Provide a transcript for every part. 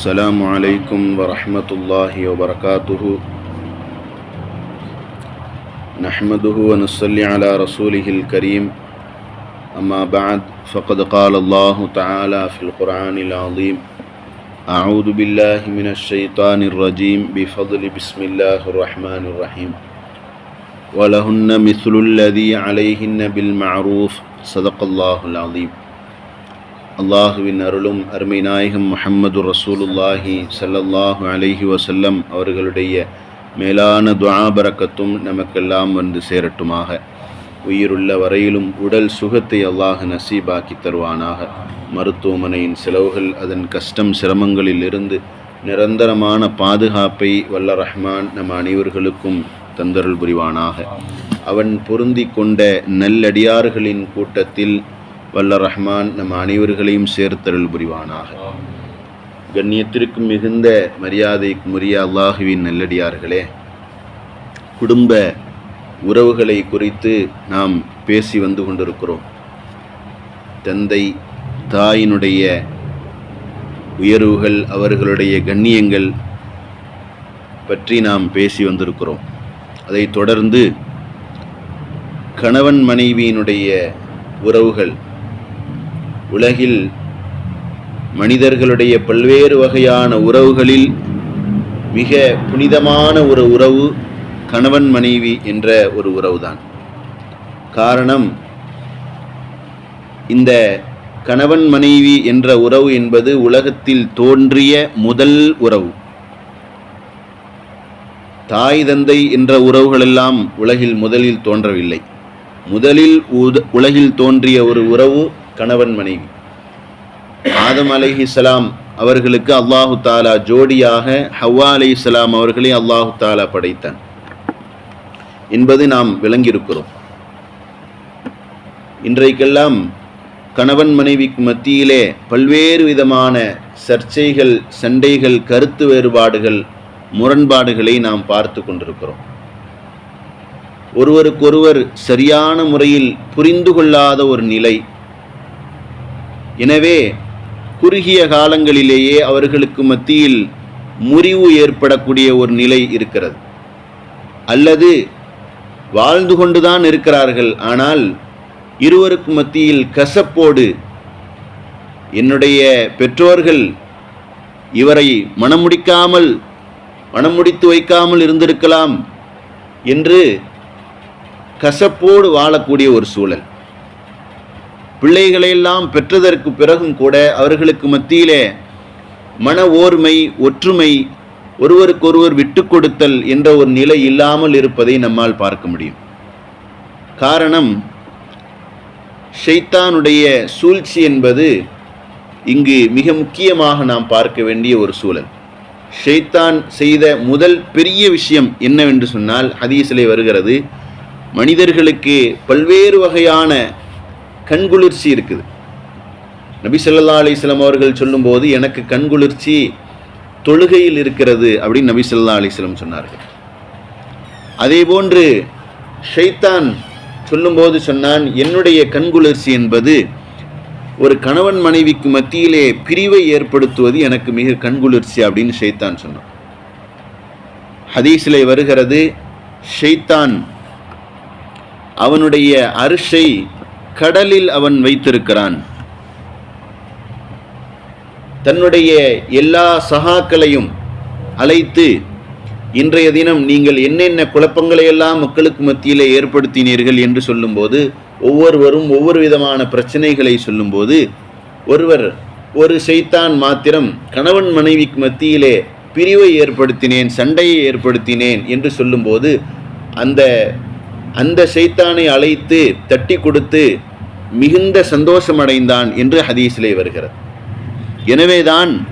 السلام عليكم ورحمة الله وبركاته. نحمده ونصلي على رسوله الكريم. أما بعد فقد قال الله تعالى في القرآن العظيم أعوذ بالله من الشيطان الرجيم بفضل بسم الله الرحمن الرحيم. ولهن مثل الذي عليهن بالمعروف. صدق الله العظيم. அல்லாஹுவின் அருளும் அருமை நாயகம் முஹம்மது ரசூலுல்லாஹி சல்லல்லாஹு அலைஹி வசல்லம் அவர்களுடைய மேலான துவாபரக்கத்தும் நமக்கெல்லாம் வந்து சேரட்டுமாக. உயிருள்ள வரையிலும் உடல் சுகத்தை அல்லாஹ் நசீபாக்கி தருவானாக. மருத்துவமனையின் செலவுகள் அதன் கஷ்டம் சிரமங்களில் இருந்து நிரந்தரமான பாதுகாப்பை வல்ல ரஹ்மான் நம் அனைவர்களுக்கும் தந்தருள் புரிவானாக. அவன் பொருந்தி கொண்ட நல்லடியார்களின் கூட்டத்தில் வல்ல ரஹ்மான் நம் அனைவர்களையும் சேர்த்தருள் புரிவானாக. கண்ணியத்திற்கு மிகுந்த மரியாதைக்கு உரிய அல்லாஹுவின் நல்லடியார்களே குடும்ப உறவுகளை குறித்து நாம் பேசி வந்து கொண்டிருக்கிறோம். தந்தை தாயினுடைய உயர்வுகள் அவர்களுடைய கண்ணியங்கள் பற்றி நாம் பேசி வந்திருக்கிறோம். அதைத் தொடர்ந்து கணவன் மனைவியினுடைய உறவுகள் உலகில் மனிதர்களுடைய பல்வேறு வகையான உறவுகளில் மிக புனிதமான ஒரு உறவு கணவன் மனைவி என்ற ஒரு உறவுதான். காரணம் இந்த கணவன் மனைவி என்ற உறவு என்பது உலகத்தில் தோன்றிய முதல் உறவு. தாய் தந்தை என்ற உறவுகளெல்லாம் உலகில் முதலில் தோன்றவில்லை. முதலில் உலகில் தோன்றிய ஒரு உறவு கணவன் மனைவி. ஆதம் அலஹி சலாம் அவர்களுக்கு அல்லாஹு தாலா ஜோடியாக ஹவ்வா அலி இஸ்லாம் அவர்களை அல்லாஹு தாலா படைத்தான். என்பது நாம் விளங்கியிருக்கிறோம். இன்றைக்கெல்லாம் கணவன் மனைவிக்கு மத்தியிலே பல்வேறு விதமான சர்ச்சைகள் சண்டைகள் கருத்து வேறுபாடுகள் முரண்பாடுகளை நாம் பார்த்து கொண்டிருக்கிறோம். ஒருவருக்கொருவர் சரியான முறையில் புரிந்து கொள்ளாத ஒரு நிலை. எனவே குறுகிய காலங்களிலேயே அவர்களுக்கு மத்தியில் முறிவு ஏற்படக்கூடிய ஒரு நிலை இருக்கிறது. அல்லது வாழ்ந்து கொண்டுதான் இருக்கிறார்கள் ஆனால் இருவருக்கு மத்தியில் கசப்போடு என்னுடைய பெற்றோர்கள் இவரை மனமுடிக்காமல் மனமுடித்து வைக்காமல் இருந்திருக்கலாம் என்று கசப்போடு வாழக்கூடிய ஒரு சூழல். பிள்ளைகளையெல்லாம் பெற்றதற்கு பிறகும் கூட அவர்களுக்கு மத்தியிலே மன ஓர்மை ஒற்றுமை ஒருவருக்கொருவர் விட்டு கொடுத்தல் என்ற ஒரு நிலை இல்லாமல் இருப்பதை நம்மால் பார்க்க முடியும். காரணம் ஷைத்தானுடைய சூழ்ச்சி என்பது இங்கு மிக முக்கியமாக நாம் பார்க்க வேண்டிய ஒரு சூழல். ஷைத்தான் செய்த முதல் பெரிய விஷயம் என்னவென்று சொன்னால் ஹதீஸிலே வருகிறது மனிதர்களுக்கு பல்வேறு வகையான கண்குளிர்ச்சி இருக்குது. நபி சொல்லா அலிஸ்லாம் அவர்கள் சொல்லும்போது எனக்கு கண்குளிர்ச்சி தொழுகையில் இருக்கிறது அப்படின்னு நபி சொல்லா சொன்னார்கள். அதே போன்று ஷைத்தான் சொல்லும்போது சொன்னான் என்னுடைய கண்குளிர்ச்சி என்பது ஒரு கணவன் மனைவிக்கு மத்தியிலே பிரிவை ஏற்படுத்துவது எனக்கு மிக கண்குளிர்ச்சி அப்படின்னு ஷைத்தான் சொன்னான். ஹதீஸிலே வருகிறது ஷைத்தான் அவனுடைய அரிசை கடலில் அவன் வைத்திருக்கிறான். தன்னுடைய எல்லா சகாக்களையும் அழைத்து இன்றைய தினம் நீங்கள் என்னென்ன குழப்பங்களை எல்லாம் மக்களுக்கு மத்தியிலே ஏற்படுத்தினீர்கள்? என்று சொல்லும்போது ஒவ்வொருவரும் ஒவ்வொரு விதமான பிரச்சனைகளை சொல்லும்போது ஒருவர் ஒரு செய்தான் மாத்திரம் கணவன் மனைவிக்கு மத்தியிலே பிரிவை ஏற்படுத்தினேன் சண்டையை ஏற்படுத்தினேன் என்று சொல்லும்போது அந்த அந்த சைத்தானை அழைத்து தட்டி கொடுத்து மிகுந்த சந்தோஷமடைந்தான் என்று ஹதீஸிலே வருகிறது. எனவேதான்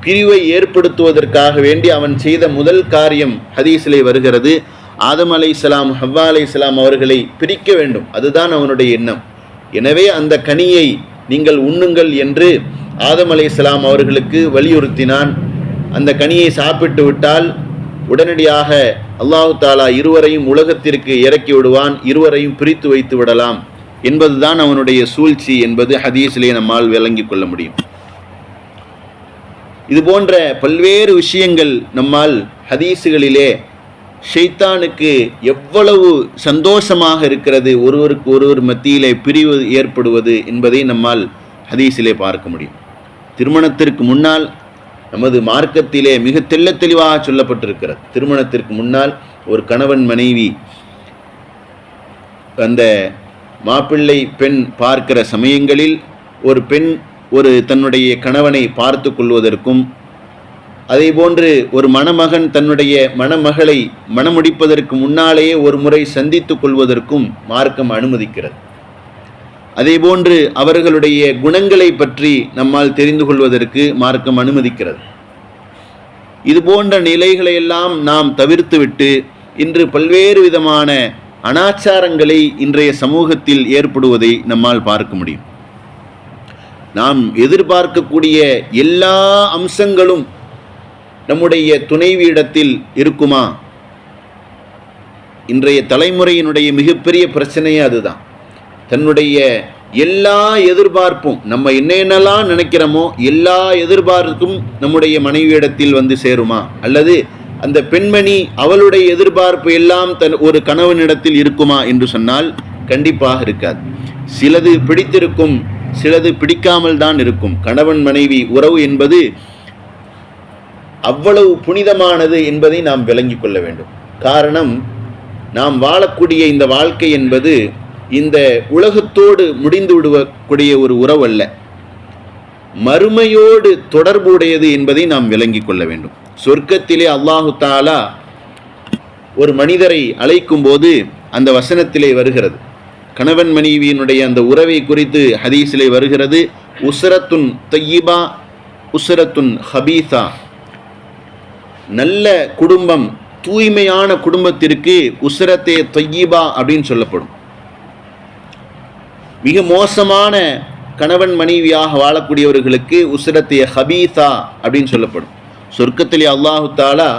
பிரிவை ஏற்படுத்துவதற்காக வேண்டி அவன் செய்த முதல் காரியம் ஹதீஸிலே வருகிறது. ஆதம் அலை இஸ்லாம் ஹவ்வா அலை இஸ்லாம் அவர்களை பிரிக்க வேண்டும். அதுதான் அவனுடைய எண்ணம். எனவே அந்த கனியை நீங்கள் உண்ணுங்கள் என்று ஆதம் அலை இஸ்லாம் அவர்களுக்கு வலியுறுத்தினான். அந்த கனியை சாப்பிட்டு விட்டால் உடனடியாக அல்லாஹு தாலா இருவரையும் உலகத்திற்கு இறக்கி விடுவான் இருவரையும் பிரித்து வைத்து விடலாம் என்பதுதான் அவனுடைய சூழ்ச்சி என்பது ஹதீஸிலே நம்மால் விளங்கிக் கொள்ள முடியும். இது போன்ற பல்வேறு விஷயங்கள் நம்மால் ஹதீஸுகளிலே ஷைத்தானுக்கு எவ்வளவு சந்தோஷமாக இருக்கிறது ஒருவருக்கு ஒருவர் மத்தியிலே பிரிவு ஏற்படுவது என்பதை நம்மால் ஹதீஸிலே பார்க்க முடியும். திருமணத்திற்கு முன்னால் நமது மார்க்கத்திலே மிக தெல்ல தெளிவாக சொல்லப்பட்டிருக்கிறது. திருமணத்திற்கு முன்னால் ஒரு கணவன் மனைவி அந்த மாப்பிள்ளை பெண் பார்க்கிற சமயங்களில் ஒரு பெண் ஒரு தன்னுடைய கணவனை பார்த்து கொள்வதற்கும் அதே போன்று ஒரு மணமகன் தன்னுடைய மணமகளை மணமுடிப்பதற்கு முன்னாலேயே ஒரு முறை சந்தித்து கொள்வதற்கும் மார்க்கம் அனுமதிக்கிறது. அதேபோன்று அவர்களுடைய குணங்களை பற்றி நம்மால் தெரிந்து கொள்வதற்கு மார்க்கம் அனுமதிக்கிறது. இது போன்ற நிலைகளை எல்லாம் நாம் தவிர்த்துவிட்டு இன்று பல்வேறு விதமான அனாச்சாரங்களை இன்றைய சமூகத்தில் ஏற்படுவதை நம்மால் பார்க்க முடியும். நாம் எதிர்பார்க்கக்கூடிய எல்லா அம்சங்களும் நம்முடைய துணைவியிடத்தில் இருக்குமா? இன்றைய தலைமுறையினுடைய மிகப்பெரிய பிரச்சனையே அதுதான். தன்னுடைய எல்லா எதிர்பார்ப்பும் நம்ம என்னென்னலாம் நினைக்கிறோமோ எல்லா எதிர்பார்ப்பும் நம்முடைய மனைவியிடத்தில் வந்து சேருமா? அல்லது அந்த பெண்மணி அவளுடைய எதிர்பார்ப்பு எல்லாம் தன் ஒரு கணவனிடத்தில் இருக்குமா என்று சொன்னால் கண்டிப்பாக இருக்காது. சிலது பிடித்திருக்கும் சிலது பிடிக்காமல் தான் இருக்கும். கணவன் மனைவி உறவு என்பது அவ்வளவு புனிதமானது என்பதை நாம் விளங்கிக் கொள்ள வேண்டும். காரணம் நாம் வாழக்கூடிய இந்த வாழ்க்கை என்பது இந்த உலகத்தோடு முடிந்து விடுவக்கூடிய ஒரு உறவு அல்ல மறுமையோடு தொடர்புடையது என்பதை நாம் விளங்கிக் கொள்ள வேண்டும். சொர்க்கத்திலே அல்லாஹு தாலா ஒரு மனிதரை அழைக்கும் போது அந்த வசனத்திலே வருகிறது. கணவன் மனைவியினுடைய அந்த உறவை குறித்து ஹதீஸிலே வருகிறது. உசரத்துன் தையிபா உசரத்துன் ஹபீசா நல்ல குடும்பம் தூய்மையான குடும்பத்திற்கு உசரத்தே தொய்யீபா அப்படின்னு சொல்லப்படும். மிக மோசமான கணவன் மனைவியாக வாழக்கூடியவர்களுக்கு உசிரத்திய ஹபீசா அப்படின்னு சொல்லப்படும். சொர்க்கத்திலே அல்லாஹு தாலா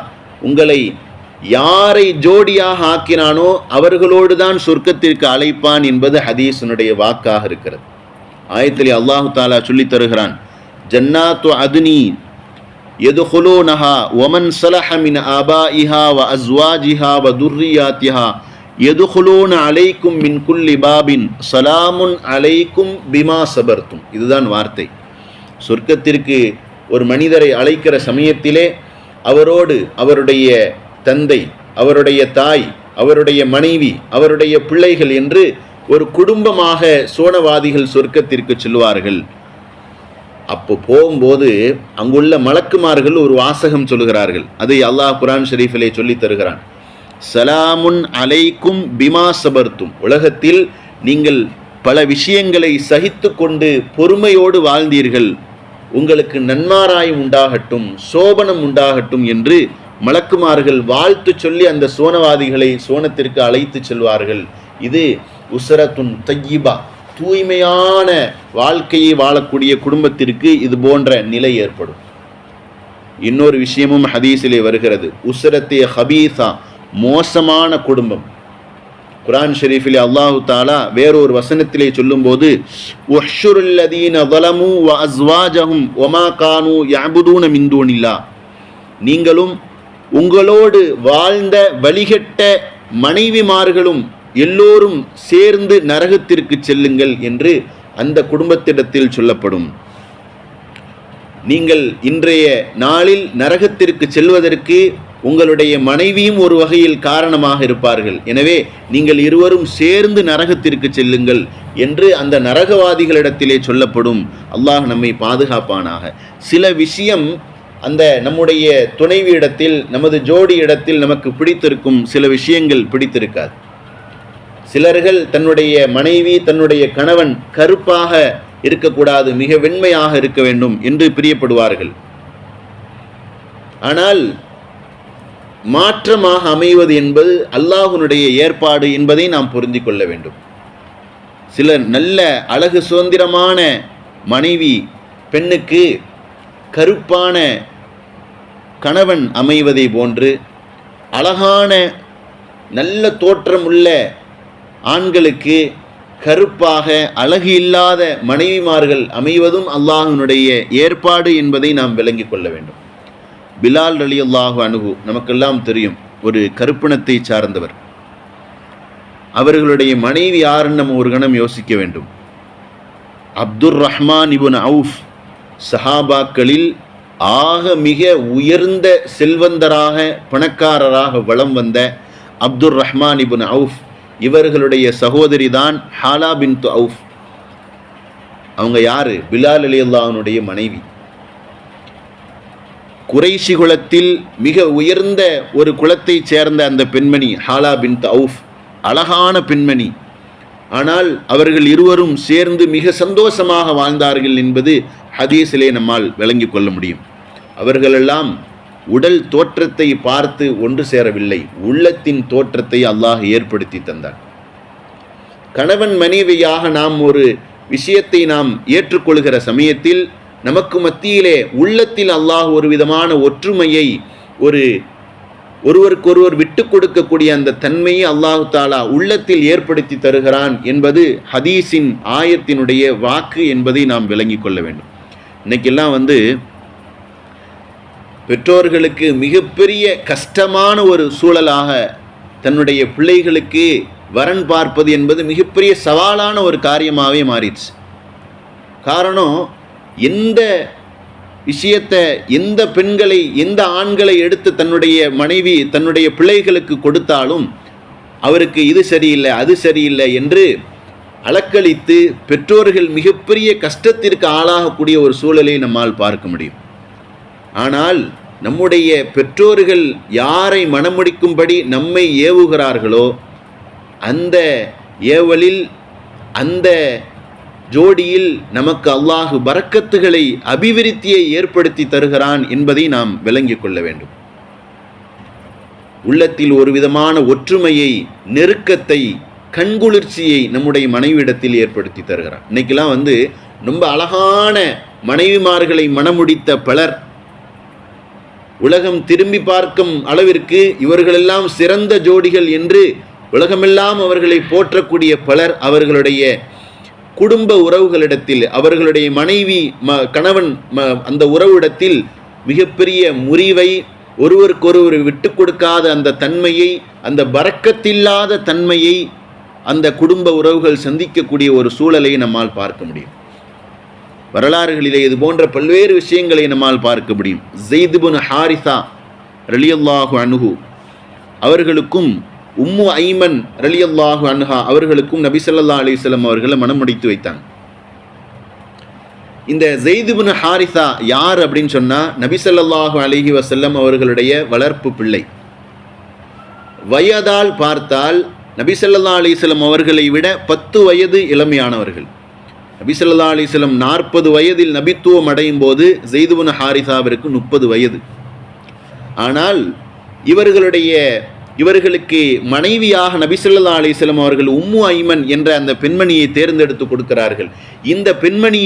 உங்களை யாரை ஜோடியாக ஆக்கினானோ அவர்களோடு தான் சொர்க்கத்திற்கு அழைப்பான் என்பது ஹதீஸனுடைய வாக்காக இருக்கிறது. ஆயத்திலே அல்லாஹு தாலா சொல்லி தருகிறான் ஜன்னாத்து அதுனி எது எதுஹுலோ நஹா ஒமன் சலஹமின் அபா இஹா வ அஸ்வாஜிஹா வ துர்ரியாத்திஹா எதுகுலூன் அலைக்கும் மின் குல்லி பாபின் சலாமுன் அலைக்கும் பிமா சபர்த்தும். இதுதான் வார்த்தை. சொர்க்கத்திற்கு ஒரு மனிதரை அழைக்கிற சமயத்திலே அவரோடு அவருடைய தந்தை அவருடைய தாய் அவருடைய மனைவி அவருடைய பிள்ளைகள் என்று ஒரு குடும்பமாக சோனவாதிகள் சொர்க்கத்திற்கு செல்வார்கள். அப்போ போகும்போது அங்குள்ள மலக்குமார்கள் ஒரு வாசகம் சொல்லுகிறார்கள். அதை அல்லாஹ் குரான் ஷெரீஃபிலே சொல்லி தருகிறான். சலாமுன் அலைக்கும் பிமா சபர்த்தும். உலகத்தில் நீங்கள் பல விஷயங்களை சகித்து கொண்டு பொறுமையோடு வாழ்ந்தீர்கள். உங்களுக்கு நன்மாராயம் உண்டாகட்டும் சோபனம் உண்டாகட்டும் என்று மலக்குமார்கள் வாழ்த்து சொல்லி அந்த சோனவாதிகளை சோனத்திற்கு அழைத்து செல்வார்கள். இது உசரத்துன் தையிபா. தூய்மையான வாழ்க்கையை வாழக்கூடிய குடும்பத்திற்கு இது போன்ற நிலை ஏற்படும். இன்னொரு விஷயமும் ஹதீஸிலே வருகிறது. உசரத்தே ஹபீசா மோசமான குடும்பம். குரான் ஷெரீஃபிலே அல்லாஹு தாலா வேறொரு வசனத்திலே சொல்லும்போது உஹ்ஷுருல்லதீன வலமு வ அஸ்வாஜஹும் ஒமா கானு யாபுதூன மிந்தூனில்லா நீங்களும் உங்களோடு வாழ்ந்த வழிகட்ட மனைவிமார்களும் எல்லோரும் சேர்ந்து நரகத்திற்கு செல்லுங்கள் என்று அந்த குடும்பத்திடத்தில் சொல்லப்படும். நீங்கள் இன்றைய நாளில் நரகத்திற்கு செல்வதற்கு உங்களுடைய மனைவியும் ஒரு வகையில் காரணமாக இருப்பார்கள். எனவே நீங்கள் இருவரும் சேர்ந்து நரகத்திற்கு செல்லுங்கள் என்று அந்த நரகவாதிகளிடத்திலே சொல்லப்படும் அல்லாஹ் நம்மை பாதுகாப்பானாக. சில விஷயம் அந்த நம்முடைய துணைவி இடத்தில் நமது ஜோடி இடத்தில் நமக்கு பிடித்திருக்கும் சில விஷயங்கள் பிடித்திருக்காது. சிலர்கள் தன்னுடைய மனைவி தன்னுடைய கணவன் கருப்பாக இருக்கக்கூடாது மிக வெண்மையாக இருக்க வேண்டும் என்று பிரியப்படுவார்கள். ஆனால் மாற்றமாக அமைவது என்பது அல்லாஹுனுடைய ஏற்பாடு என்பதை நாம் புரிந்து கொள்ள வேண்டும். சில நல்ல அழகு சுதந்திரமான மனைவி பெண்ணுக்கு கருப்பான கணவன் அமைவதை போன்று அழகான நல்ல தோற்றம் உள்ள ஆண்களுக்கு கருப்பாக அழகு இல்லாத மனைவிமார்கள் அமைவதும் அல்லாஹினுடைய ஏற்பாடு என்பதை நாம் விளங்கிக் கொள்ள வேண்டும். பிலால் அலி அல்லாஹு அணுகு நமக்கெல்லாம் தெரியும் ஒரு கருப்பினத்தை சார்ந்தவர். அவர்களுடைய மனைவி யாருன்னு நம்ம ஒரு கணம் யோசிக்க வேண்டும். அப்துர் ரஹ்மான் இபுன் அவுஃப் சஹாபாக்களில் ஆக மிக உயர்ந்த செல்வந்தராக பணக்காரராக வலம் வந்த அப்துர் ரஹ்மான் இபுன் அவுஃப் இவர்களுடைய சகோதரி தான் ஹாலா பின் அவுஃப். அவங்க யாரு? பிலால் அலி அல்லாஹனுடைய மனைவி. குறைஷி குலத்தில் மிக உயர்ந்த ஒரு குலத்தைச் சேர்ந்த அந்த பெண்மணி ஹாலா பின் அவுஃப். அழகான பெண்மணி. ஆனால் அவர்கள் இருவரும் சேர்ந்து மிக சந்தோஷமாக வாழ்ந்தார்கள் என்பது ஹதீஸிலே நம்மால் விளங்கி கொள்ள முடியும். அவர்களெல்லாம் உடல் தோற்றத்தை பார்த்து ஒன்று சேரவில்லை. உள்ளத்தின் தோற்றத்தை அல்லாஹ் ஏற்படுத்தி தந்தார் கணவன் மனைவியாக நாம் ஒரு விஷயத்தை நாம் ஏற்றுக்கொள்கிற சமயத்தில் நமக்கு மத்தியிலே உள்ளத்தில் அல்லாஹ் ஒரு விதமான ஒற்றுமையை ஒரு ஒருவருக்கொருவர் விட்டு கொடுக்கக்கூடிய அந்த தன்மையை அல்லாஹு தாலா உள்ளத்தில் ஏற்படுத்தி தருகிறான் என்பது ஹதீஸின் ஆயத்தினுடைய வாக்கு என்பதை நாம் விளங்கி கொள்ள வேண்டும். இன்னைக்கெல்லாம் வந்து பெற்றோர்களுக்கு மிகப்பெரிய கஷ்டமான ஒரு சூழலாக தன்னுடைய பிள்ளைகளுக்கு வரன் பார்ப்பது என்பது மிகப்பெரிய சவாலான ஒரு காரியமாகவே மாறிடுச்சு. காரணம் எந்த விஷயத்தை எந்த பெண்களை எந்த ஆண்களை எடுத்து தன்னுடைய மனைவி தன்னுடைய பிள்ளைகளுக்கு கொடுத்தாலும் அவருக்கு இது சரியில்லை அது சரியில்லை என்று அலக்களித்து பெற்றோர்கள் மிகப்பெரிய கஷ்டத்திற்கு ஆளாகக்கூடிய ஒரு சூழலை நம்மால் பார்க்க முடியும். ஆனால் நம்முடைய பெற்றோர்கள் யாரை மனமுடிக்கும்படி நம்மை ஏவுகிறார்களோ அந்த ஏவலில் அந்த ஜோடியில் நமக்கு அல்லாஹு பறக்கத்துகளை அபிவிருத்தியை ஏற்படுத்தி தருகிறான் என்பதை நாம் விளங்கிக் கொள்ள வேண்டும். உள்ளத்தில் ஒரு விதமான ஒற்றுமையை நெருக்கத்தை கண்குளிர்ச்சியை நம்முடைய மனைவியிடத்தில் ஏற்படுத்தி தருகிறான். இன்னைக்கெல்லாம் வந்து ரொம்ப அழகான மனைவிமார்களை மனமுடித்த பலர் உலகம் திரும்பி பார்க்கும் அளவிற்கு இவர்களெல்லாம் சிறந்த ஜோடிகள் என்று உலகமெல்லாம் அவர்களை போற்றக்கூடிய பலர் அவர்களுடைய குடும்ப உறவுகளிடத்தில் அவர்களுடைய மனைவி ம கணவன் ம அந்த உறவிடத்தில் மிகப்பெரிய முறிவை ஒருவருக்கொருவர் விட்டு கொடுக்காத அந்த தன்மையை அந்த பறக்கத்தில்லாத தன்மையை அந்த குடும்ப உறவுகள் சந்திக்கக்கூடிய ஒரு சூழலை நம்மால் பார்க்க முடியும். வரலாறுகளிலே இது போன்ற பல்வேறு விஷயங்களை நம்மால் பார்க்க முடியும். ஜெய்துபுன் ஹாரிசா ரலியல்லாஹு அனுகு அவர்களுக்கும் உம்மு ஐமன் ரலியல்லாஹு அன்ஹா அவர்களுக்கும் நபி ஸல்லல்லாஹு அலிசல்லம் அவர்களை மனம் முடித்து வைத்தாங்க. இந்த ஜெய்துபின் ஹாரிசா யார் அப்படின்னு சொன்னா நபி ஸல்லல்லாஹு அலிஹி வசல்லம் அவர்களுடைய வளர்ப்பு பிள்ளை. வயதால் பார்த்தால் நபி ஸல்லல்லாஹு அலைஹி அவர்களை விட பத்து வயது இளமையானவர்கள். நபி சொல்லா அலைஹி நாற்பது வயதில் நபித்துவம் அடையும் போது ஜெய்துபின் ஹாரிசாவிற்கு முப்பது வயது. ஆனால் இவர்களுடைய இவர்களுக்கு மனைவியாக நபிசல்லா அலிஸ்லம் அவர்கள் உம்மு ஐமன் என்ற அந்த பெண்மணியை தேர்ந்தெடுத்து கொடுக்கிறார்கள். இந்த பெண்மணி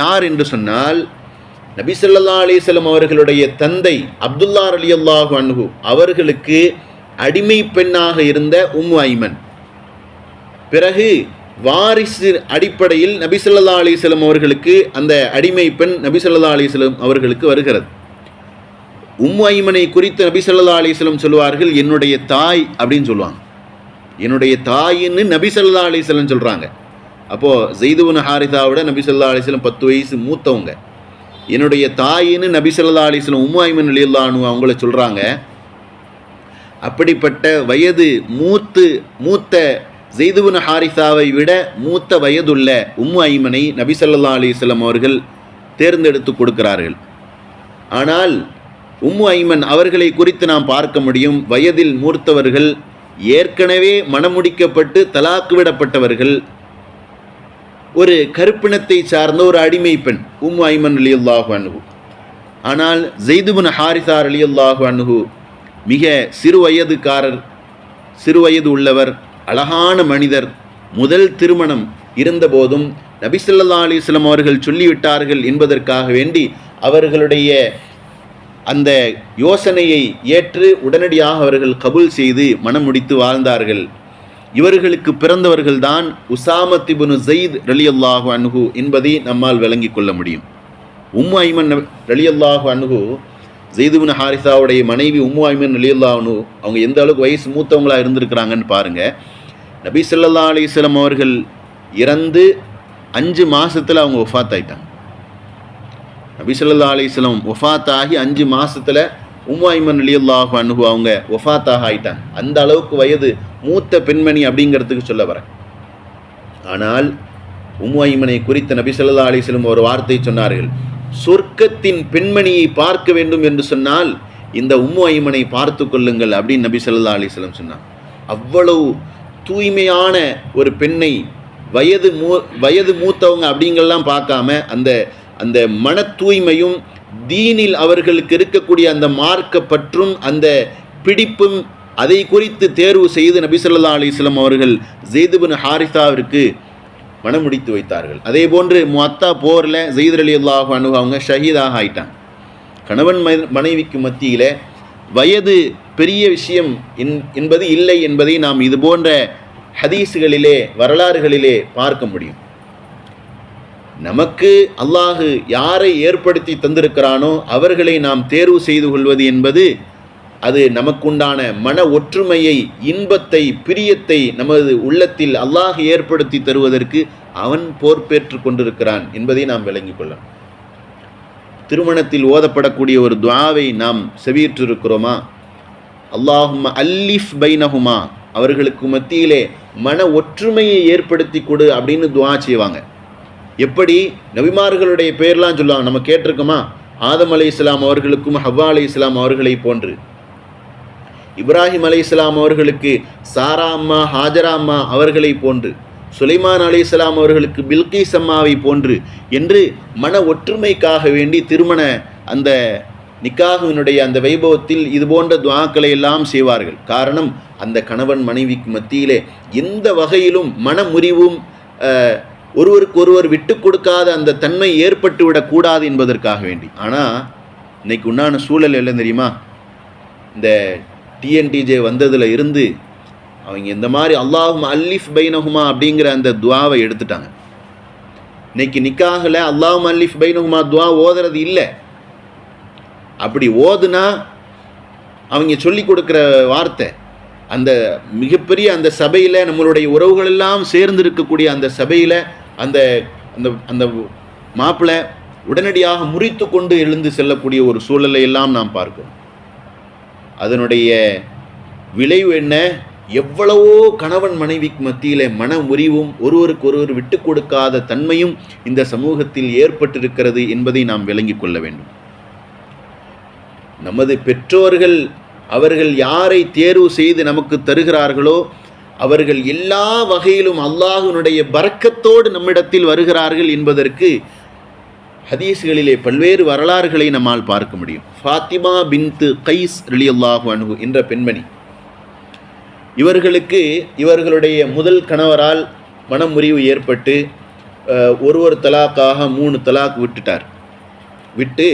யார் என்று சொன்னால் நபிசல்லா அலிஸ்லம் அவர்களுடைய தந்தை அப்துல்லா அலி அல்லாஹு அன்ஹு அவர்களுக்கு அடிமை பெண்ணாக இருந்த உம்மு ஐமன். பிறகு வாரிசு அடிப்படையில் நபிசல்லா அலிஸ்லம் அவர்களுக்கு அந்த அடிமை பெண் நபிசல்லா அலிஸ்லம் அவர்களுக்கு வருகிறது. உம்மு ஐமனை குறித்து நபி சொல்லா அலிஸ்லம் சொல்லுவார்கள் என்னுடைய தாய் அப்படின்னு சொல்லுவாங்க. என்னுடைய தாயின்னு நபி சொல்லா அலிஸ்லம் சொல்கிறாங்க அப்போது ஜெய்துவன் ஹாரிதாவோட நபி சொல்லா அலிஸ்லம் பத்து வயசு மூத்தவங்க. என்னுடைய தாயின்னு நபி சொல்லா அலிஸ்லம் உம்மு ஐமன் அவங்கள சொல்கிறாங்க அப்படிப்பட்ட வயது மூத்து மூத்த ஜெய்துவன் ஹாரிசாவை விட மூத்த வயதுள்ள உம்மு ஐமனை நபி சொல்லா அலிஸ்லம் அவர்கள் தேர்ந்தெடுத்து கொடுக்கிறார்கள். ஆனால் உம்மு ஐமன் அவர்களை குறித்து நாம் பார்க்க முடியும். வயதில் மூர்த்தவர்கள் ஏற்கனவே மணமுடிக்கப்பட்டு தலாக்கு விடப்பட்டவர்கள். ஒரு கருப்பினத்தை சார்ந்த ஒரு அடிமை பெண் உம்மு ஐமன் அலி அல்லாஹு அனுகு ஆனால் ஜெய்துபுன் ஹாரிசார் அலி அல்லாஹு அனுகு மிக சிறு வயதுக்காரர் சிறு வயது உள்ளவர் அழகான மனிதர் முதல் திருமணம் இருந்தபோதும் நபிசல்லா அலிஸ்லாம் அவர்கள் சொல்லிவிட்டார்கள் என்பதற்காக வேண்டி அவர்களுடைய அந்த யோசனையை ஏற்று உடனடியாக அவர்கள் கபூல் செய்து மனம் முடித்து வாழ்ந்தார்கள். இவர்களுக்கு பிறந்தவர்கள்தான் உசாமத்திபுனு ஜெயித் ரலியல்லாஹு அன்ஹு என்பதை நம்மால் விளங்கிக் கொள்ள முடியும். உம்மு ஐமன் ரலியல்லாஹு அன்ஹு ஜெய்துபின் ஹாரிசாவுடைய மனைவி உம்மு ஐமன் ரலியல்லாஹு அவங்க எந்த அளவுக்கு வயசு மூத்தவங்களாக இருந்திருக்கிறாங்கன்னு பாருங்கள் நபி ஸல்லல்லாஹு அலிஸ்லம் அவர்கள் இறந்து அஞ்சு மாதத்தில் அவங்க ஒஃபாத் ஆயிட்டாங்க. நபிசல்லா ஸல்லல்லாஹு அலைஹி ஒஃபாத் ஆகி அஞ்சு மாசத்துல உம்மாய்மன் அலியுல்லாஹு அனுகு அவங்க ஒஃபாத்தாக ஆயிட்டாங்க அந்த அளவுக்கு வயது மூத்த பெண்மணி அப்படிங்கிறதுக்கு சொல்ல வரேன். ஆனால் உம்மாய்மனை குறித்த நபிசல்லா அலிஸ்லம் ஒரு வார்த்தை சொன்னார்கள். சொர்க்கத்தின் பெண்மணியை பார்க்க வேண்டும் என்று சொன்னால் இந்த உம்மு ஐமனை பார்த்து கொள்ளுங்கள் அப்படின்னு நபி ஸல்லல்லாஹு அலைஹி சொன்னான் அவ்வளவு தூய்மையான ஒரு பெண்ணை வயது மூ வயது மூத்தவங்க அப்படிங்கெல்லாம் பார்க்காம அந்த அந்த மன தூய்மையும் தீனில் அவர்களுக்கு இருக்கக்கூடிய அந்த மார்க்கப்பற்றும் அந்த பிடிப்பும் அதை குறித்து தேர்வு செய்து நபிசல்லா அலிஸ்லாம் அவர்கள் ஜெய்துபின் ஹாரிசாவிற்கு மனமுடித்து வைத்தார்கள். அதே போன்று மொத்தா போரில் ஜெயித் அலி அல்லாஹ் அனு அவங்க ஷஹீதாக ஆயிட்டாங்க. கணவன் மனைவிக்கு மத்தியில் வயது பெரிய விஷயம் என்- என்பது இல்லை என்பதை நாம் இது போன்ற ஹதீஸுகளிலே வரலாறுகளிலே பார்க்க முடியும். நமக்கு அல்லாஹு யாரை ஏற்படுத்தி தந்திருக்கிறானோ அவர்களை நாம் தேர்வு செய்து கொள்வது என்பது அது நமக்குண்டான மன ஒற்றுமையை இன்பத்தை பிரியத்தை நமது உள்ளத்தில் அல்லாஹ் ஏற்படுத்தி தருவதற்கு அவன் போர்ப்பேற்று கொண்டிருக்கிறான் என்பதை நாம் விளங்கிக் கொள்ளலாம் திருமணத்தில் ஓதப்படக்கூடிய ஒரு துவாவை நாம் செவியிற்றிருக்கிறோமா? அல்லாஹும் அல்லிஃப் பைனஹுமா அவர்களுக்கு மத்தியிலே மன ஒற்றுமையை ஏற்படுத்தி கொடு அப்படின்னு துவா செய்வாங்க. எப்படி நபிமார்களுடைய பேர்லாம் சொல்லுவாங்க நம்ம கேட்டிருக்கோமா? ஆதம் அலை இஸ்லாம் அவர்களுக்கும் ஹவ்வா அலி இஸ்லாம் அவர்களை போன்று. இப்ராஹிம் அலை இஸ்லாம் அவர்களுக்கு சாரா அம்மா ஹாஜரா அம்மா அவர்களை போன்று. சுலைமான் அலி இஸ்லாம் அவர்களுக்கு பில்கீஸ் அம்மாவை போன்று என்று மன ஒற்றுமைக்காக வேண்டி திருமண அந்த நிக்காகுவினுடைய அந்த வைபவத்தில் இது போன்ற துவாக்களை எல்லாம் செய்வார்கள். காரணம் அந்த கணவன் மனைவிக்கு மத்தியிலே எந்த வகையிலும் மனமுறிவும் அஹ், ஒருவருக்கு ஒருவர் விட்டு கொடுக்காத அந்த தன்மை ஏற்பட்டு விடக்கூடாது என்பதற்காக வேண்டி. ஆனால் இன்னைக்கு உண்டான சூழல் என்ன தெரியுமா? இந்த டிஎன்டிஜே வந்ததில் இருந்து அவங்க இந்த மாதிரி அல்லாஹும் அல்லிஃப் பைனஹுமா அப்படிங்கிற அந்த துவாவை எடுத்துட்டாங்க. இன்னைக்கு நிக்காகல அல்லாஹும் அல்லிஃப் பைனஹுமா துவா ஓதுறது இல்லை. அப்படி ஓதுனா அவங்க சொல்லி கொடுக்குற வார்த்தை அந்த மிகப்பெரிய அந்த சபையில் நம்மளுடைய உறவுகள் எல்லாம் சேர்ந்து இருக்கக்கூடிய அந்த சபையில் அந்த அந்த அந்த மாப்பிள்ளை உடனடியாக முறித்து கொண்டு எழுந்து செல்லக்கூடிய ஒரு சூழலை எல்லாம் நாம் பார்க்கிறோம். அதனுடைய விளைவு என்ன? எவ்வளவோ கணவன் மனைவிக்கு மத்தியில் மன முறிவும் ஒருவருக்கு ஒருவர் விட்டு கொடுக்காத தன்மையும் இந்த சமூகத்தில் ஏற்பட்டிருக்கிறது என்பதை நாம் விளங்கிக் கொள்ள வேண்டும். நமது பெற்றோர்கள் அவர்கள் யாரை தேர்வு செய்து நமக்கு தருகிறார்களோ அவர்கள் எல்லா வகையிலும் அல்லாஹினுடைய பறக்கத்தோடு நம்மிடத்தில் வருகிறார்கள் என்பதற்கு ஹதீஸ்களிலே பல்வேறு வரலாறுகளை நம்மால் பார்க்க முடியும். ஃபாத்திமா பின்து கைஸ் ரலியல்லாஹு அணுகு என்ற பெண்மணி. இவர்களுக்கு இவர்களுடைய முதல் கணவரால் மனமுறிவு ஏற்பட்டு ஒரு ஒரு தலாக்காக மூணு தலாக் விட்டுட்டார். விட்டு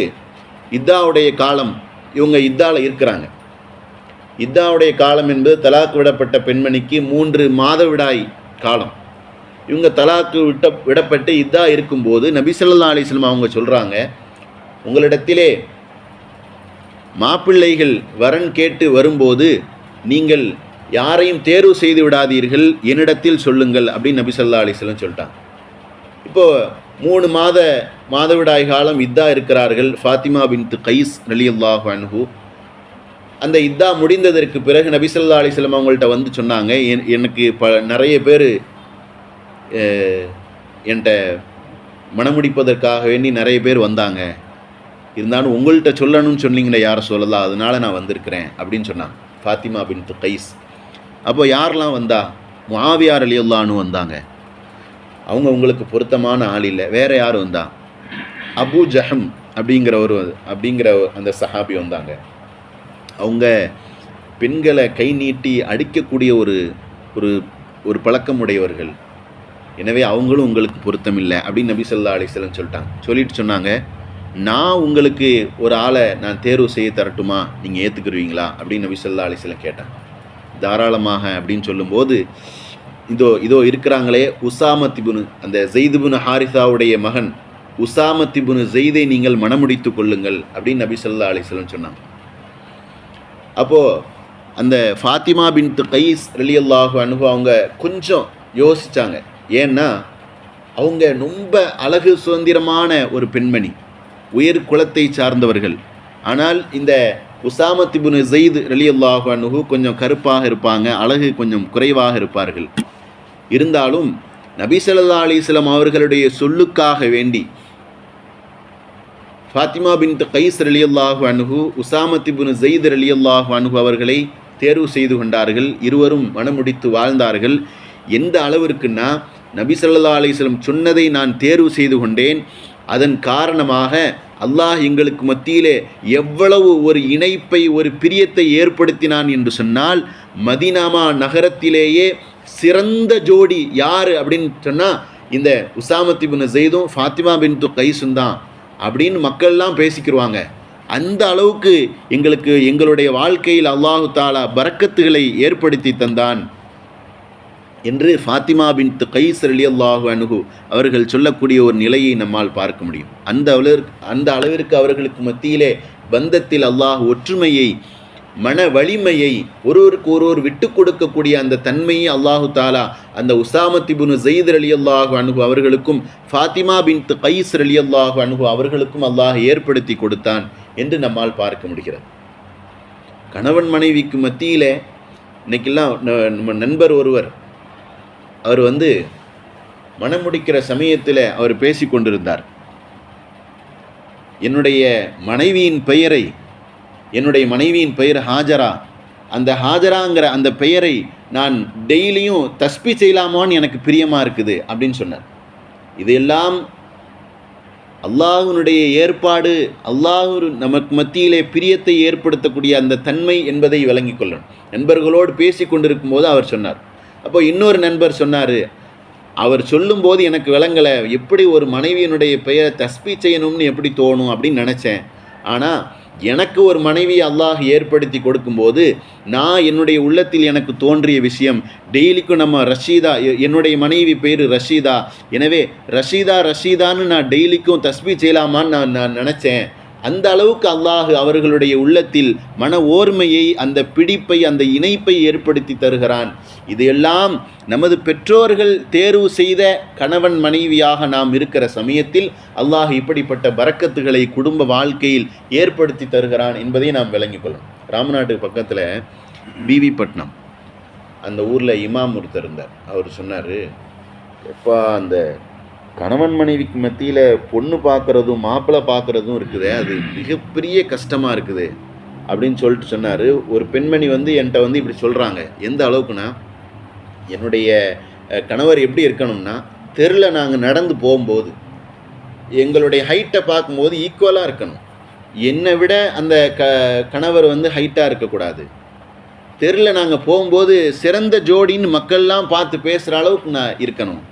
இத்தாவுடைய காலம் இவங்க இத்தால இருக்கிறாங்க. இத்தாவுடைய காலம் என்பது தலாக்கு விடப்பட்ட பெண்மணிக்கு மூன்று மாதவிடாய் காலம். இவங்க தலாக்கு விட்ட விடப்பட்டு இத்தா இருக்கும்போது நபிசல்லா அலிஸ்லம் அவங்க சொல்கிறாங்க உங்களிடத்திலே மாப்பிள்ளைகள் வரன் கேட்டு வரும்போது நீங்கள் யாரையும் தேர்வு செய்து விடாதீர்கள் என்னிடத்தில் சொல்லுங்கள் அப்படின்னு நபிசல்லா அலிஸ்லம் சொல்லிட்டாங்க. இப்போது மூணு மாத மாதவிடாய் காலம் இத்தா இருக்கிறார்கள் ஃபாத்திமா பின்த் கைஸ் நலி அல்லாஹ் அன்ஹூ. அந்த இதா முடிந்ததற்கு பிறகு நபிசல்லா அலிஸ்லம் அவங்கள்ட்ட வந்து சொன்னாங்க "என்- எனக்கு ப நிறைய பேர் என்கிட்ட மனமுடிப்பதற்காக வேண்டி நிறைய பேர் வந்தாங்க. இருந்தாலும் உங்கள்கிட்ட சொல்லணும்னு சொன்னீங்களே யார் சொல்லலாம் அதனால நான் வந்திருக்கிறேன் அப்படின்னு சொன்னாங்க. ஃபாத்திமா பின் கைஸ். அப்போ யாரெல்லாம் வந்தா? மாவியார் அலியுல்லான்னு வந்தாங்க. அவங்க உங்களுக்கு பொருத்தமான ஆள் இல்லை. வேறு யார் வந்தா? அபு ஜஹம் அப்படிங்கிற ஒரு அப்படிங்கிற அந்த சஹாபி வந்தாங்க. அவங்க பெண்களை கை நீட்டி அடிக்கக்கூடிய ஒரு ஒரு ஒரு பழக்கம் உடையவர்கள் எனவே அவங்களும் உங்களுக்கு பொருத்தம் இல்லை அப்படின்னு நபி சொல்லா அலைஹி சொல்லிட்டாங்க. சொல்லிட்டு சொன்னாங்க நான் உங்களுக்கு ஒரு ஆளை நான் தேர்வு செய்ய தரட்டுமா? நீங்கள் ஏற்றுக்குருவீங்களா அப்படின்னு நபி சொல்லா அலைஹி கேட்டாங்க. தாராளமாக அப்படின்னு சொல்லும்போது இதோ இதோ இருக்கிறாங்களே உசாமத்திபுனு அந்த ஜெய்துபுனு ஹாரிசாவுடைய மகன் உசாமத்திபுனு ஜெய்தை நீங்கள் மனமுடித்து கொள்ளுங்கள் அப்படின்னு நபி சொல்லா அலைஹி சொன்னாங்க. அப்போது அந்த ஃபாத்திமா பின் கைஸ் ரலியல்லாஹு அன்ஹு அவங்க கொஞ்சம் யோசிச்சாங்க. ஏன்னா அவங்க ரொம்ப அழகு சுதந்திரமான ஒரு பெண்மணி உயர் குலத்தை சார்ந்தவர்கள். ஆனால் இந்த உசாமத்திபுனு ஜெயித் ரலியுல்லாஹு அனுகு கொஞ்சம் கருப்பாக இருப்பாங்க அழகு கொஞ்சம் குறைவாக இருப்பார்கள். இருந்தாலும் நபி ஸல்லல்லாஹு அலிஸ்லாம் அவர்களுடைய சொல்லுக்காக வேண்டி ஃபாத்திமா பின் கைஸ் ரலியல்லாஹு அன்ஹு உசாமத்திபுனு ஜெயித் ரலியல்லாஹு அனுகு அவர்களை தேர்வு செய்து கொண்டார்கள். இருவரும் மனமுடித்து வாழ்ந்தார்கள். எந்த அளவிற்குன்னா நபி சொல்லா அலிஸ்லம் சொன்னதை நான் தேர்வு செய்து கொண்டேன். அதன் காரணமாக அல்லாஹ் எங்களுக்கு மத்தியிலே எவ்வளவு ஒரு இணைப்பை ஒரு பிரியத்தை ஏற்படுத்தினான் என்று சொன்னால் மதினாமா நகரத்திலேயே சிறந்த ஜோடி யார் அப்படின்னு சொன்னால் இந்த உசாமத்தி பின் ஜெய்தும் ஃபாத்திமா பின் து கைசும் தான். அப்படின்னு மக்கள்லாம் பேசிக்கிருவாங்க. அந்த அளவுக்கு எங்களுக்கு எங்களுடைய வாழ்க்கையில் அல்லாஹு தாலா பறக்கத்துகளை ஏற்படுத்தி தந்தான் என்று ஃபாத்திமா பின் கைஸ் அலி அல்லாஹு அனுகு அவர்கள் சொல்லக்கூடிய ஒரு நிலையை நம்மால் பார்க்க முடியும். அந்த அளவிற்கு அந்த அளவிற்கு அவர்களுக்கு மத்தியிலே பந்தத்தில் அல்லாஹ் ஒற்றுமையை மன வலிமையை ஒருவருக்கு ஒருவர் விட்டு கொடுக்கக்கூடிய அந்த தன்மையை அல்லாஹு தாலா அந்த உசாமத்திபுனு ஜெயித் அலி அல்லாஹு அனுகு அவர்களுக்கும் ஃபாத்திமா பின் கைஸ் அலி அல்லாஹு அனுகு அவர்களுக்கும் அல்லாஹ் ஏற்படுத்தி கொடுத்தான் என்று நம்மால் பார்க்க முடிகிறது. கணவன் மனைவிக்கு மத்தியில் இன்றைக்கெல்லாம் ந- நம்ம நண்பர் ஒருவர் அவர் வந்து மனம் முடிக்கிற சமயத்தில் அவர் பேசி கொண்டிருந்தார். என்னுடைய மனைவியின் பெயரை என்னுடைய மனைவியின் பெயர் ஹாஜரா. அந்த ஹாஜராங்கிற அந்த பெயரை நான் டெய்லியும் தஸ்பி செய்யலாமான்னு எனக்கு பிரியமாக இருக்குது அப்படின்னு சொன்னார். இதெல்லாம் அல்லாஹனுடைய ஏற்பாடு அல்லாஹ் நமக்கு மத்தியிலே பிரியத்தை ஏற்படுத்தக்கூடிய அந்த தன்மை என்பதை விளங்கி கொள்ளணும் நண்பர்களோடு பேசி கொண்டிருக்கும் போது அவர் சொன்னார். அப்போ இன்னொரு நண்பர் சொன்னார் அவர் சொல்லும்போது எனக்கு விளங்கலை எப்படி ஒரு மனைவியினுடைய பெயரை தஸ்பி செய்யணும்னு எப்படி தோணும் அப்படின்னு நினச்சேன். ஆனால் எனக்கு ஒரு மனைவி அல்லாஹ் ஏற்படுத்தி கொடுக்கும்போது நான் என்னுடைய உள்ளத்தில் எனக்கு தோன்றிய விஷயம் டெய்லிக்கும் நம்ம ரஷீதா எ- என்னுடைய மனைவி பேர் ரஷீதா. எனவே ரஷீதா ரஷீதான்னு நான் டெய்லிக்கும் தஸ்பி செய்யலாமான்னு நான் நான் நினச்சேன். அந்த அளவுக்கு அல்லாஹ் அவர்களுடைய உள்ளத்தில் மன ஓர்மையை அந்த பிடிப்பை அந்த இணைப்பை ஏற்படுத்தி தருகிறான். இதையெல்லாம் நமது பெற்றோர்கள் தேர்வு செய்த கணவன் மனைவியாக நாம் இருக்கிற சமயத்தில் அல்லாஹ் இப்படிப்பட்ட பறக்கத்துகளை குடும்ப வாழ்க்கையில் ஏற்படுத்தி தருகிறான் என்பதை நாம் விளங்கிக் கொள்ளணும். ராமநாட்டு பக்கத்தில் பிவி பட்னம். அந்த ஊரில் இமாம் ஒருத்தர் இருந்தார். அவர் சொன்னார் எப்போ அந்த கணவன் மனைவிக்கு மத்தியில் பொண்ணு பார்க்குறதும் மாப்பிள்ளை பார்க்குறதும் இருக்குது. அது மிகப்பெரிய கஷ்டமாக இருக்குது அப்படின்னு சொல்லிட்டு சொன்னார். ஒரு பெண்மணி வந்து என்கிட்ட வந்து இப்படி சொல்கிறாங்க எந்த அளவுக்குன்னா என்னுடைய கணவர் எப்படி இருக்கணும்னா தெருவில் நாங்கள் நடந்து போகும்போது எங்களுடைய ஹைட்டை பார்க்கும்போது ஈக்குவலாக இருக்கணும். என்னை விட அந்த க கணவர் வந்து ஹைட்டாக இருக்கக்கூடாது. தெருவில் நாங்கள் போகும்போது சிறந்த ஜோடின்னு மக்கள்லாம் பார்த்து பேசுகிற அளவுக்கு நான் இருக்கணும்.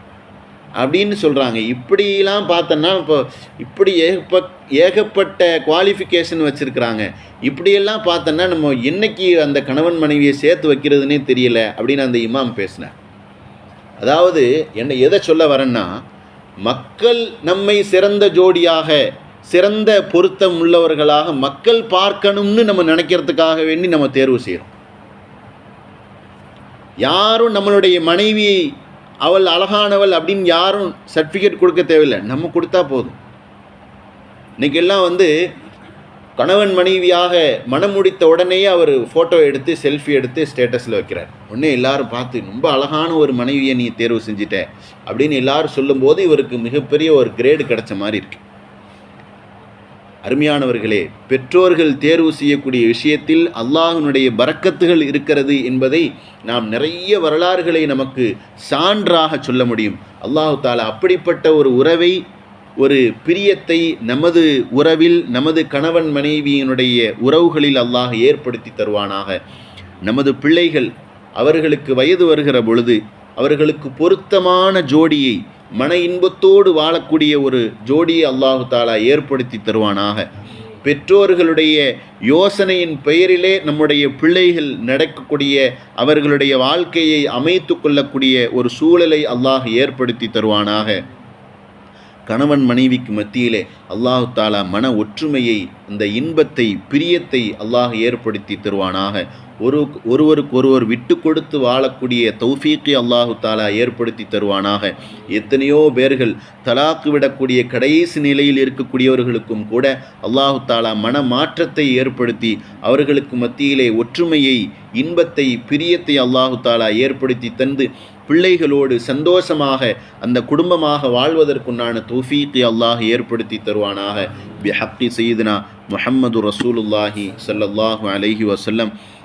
அப்படின்னு சொல்கிறாங்க இப்படிலாம் பார்த்தோன்னா இப்போ இப்படி ஏகப்ப ஏகப்பட்ட குவாலிஃபிகேஷன் வச்சுருக்குறாங்க. இப்படியெல்லாம் பார்த்தோன்னா நம்ம என்னைக்கு அந்த கணவன் மனைவியை சேர்த்து வைக்கிறதுனே தெரியல அப்படின்னு அந்த இமாம் பேசினார். அதாவது என்னை எதை சொல்ல வரேன்னா மக்கள் நம்மை சிறந்த ஜோடியாக சிறந்த பொருத்தம் உள்ளவர்களாக மக்கள் பார்க்கணும்னு நம்ம நினைக்கிறதுக்காக வேண்டி நம்ம தேர்வு செய்கிறோம் யாரும் நம்மளுடைய மனைவியை அவள் அழகானவள் அப்படின்னு யாரும் சர்டிஃபிகேட் கொடுக்க தேவையில்லை. நம்ம கொடுத்தா போதும். இன்றைக்கெல்லாம் வந்து கணவன் மனைவியாக மனம் முடித்த உடனேயே அவர் ஃபோட்டோ எடுத்து செல்ஃபி எடுத்து ஸ்டேட்டஸில் வைக்கிறார். உடனே எல்லாரும் பார்த்து ரொம்ப அழகான ஒரு மனைவியை நீ தேர்வு செஞ்சிட்ட. அப்படின்னு எல்லாரும் சொல்லும்போது இவருக்கு மிகப்பெரிய ஒரு கிரேடு கிடைச்ச மாதிரி இருக்குது அருமையானவர்களே பெற்றோர்கள் தேர்வு செய்யக்கூடிய விஷயத்தில் அல்லாஹனுடைய பரக்கத்துகள் இருக்கிறது என்பதை நாம் நிறைய வரலாறுகளை நமக்கு சான்றாக சொல்ல முடியும். அல்லாஹு தாலா அப்படிப்பட்ட ஒரு உறவை ஒரு பிரியத்தை நமது உறவில் நமது கணவன் மனைவியினுடைய உறவுகளில் அல்லாஹ் ஏற்படுத்தி தருவானாக. நமது பிள்ளைகள் அவர்களுக்கு வயது வருகிற பொழுது அவர்களுக்கு பொருத்தமான ஜோடியை மன இன்பத்தோடு வாழக்கூடிய ஒரு ஜோடியை அல்லாஹு தாலா ஏற்படுத்தி தருவானாக. பெற்றோர்களுடைய யோசனையின் பெயரிலே நம்முடைய பிள்ளைகள் நடக்கக்கூடிய அவர்களுடைய வாழ்க்கையை அமைத்து கொள்ளக்கூடிய ஒரு சூழலை அல்லாஹ் ஏற்படுத்தி தருவானாக. கணவன் மனைவிக்கு மத்தியிலே அல்லாஹு தாலா மன ஒற்றுமையை அந்த இன்பத்தை பிரியத்தை அல்லாஹ் ஏற்படுத்தி தருவானாக. ஒரு ஒருவருக்கு ஒருவர் விட்டு கொடுத்து வாழக்கூடிய தௌஃபீக்கை அல்லாஹு தாலா ஏற்படுத்தி தருவானாக. எத்தனையோ பேர்கள் தலாக்கு விடக்கூடிய கடைசி நிலையில் இருக்கக்கூடியவர்களுக்கும் கூட அல்லாஹு தாலா மன மாற்றத்தை ஏற்படுத்தி அவர்களுக்கு மத்தியிலே ஒற்றுமையை இன்பத்தை பிரியத்தை அல்லாஹு தாலா ஏற்படுத்தி தந்து பிள்ளைகளோடு சந்தோஷமாக அந்த குடும்பமாக வாழ்வதற்குண்டான தௌஃபீக்கை அல்லாஹ் ஏற்படுத்தி தருவானாக. பிஹக்கி செய்தனா முஹம்மது ரசூலுல்லாஹி ஸல்லல்லாஹு அலஹி வசல்லம்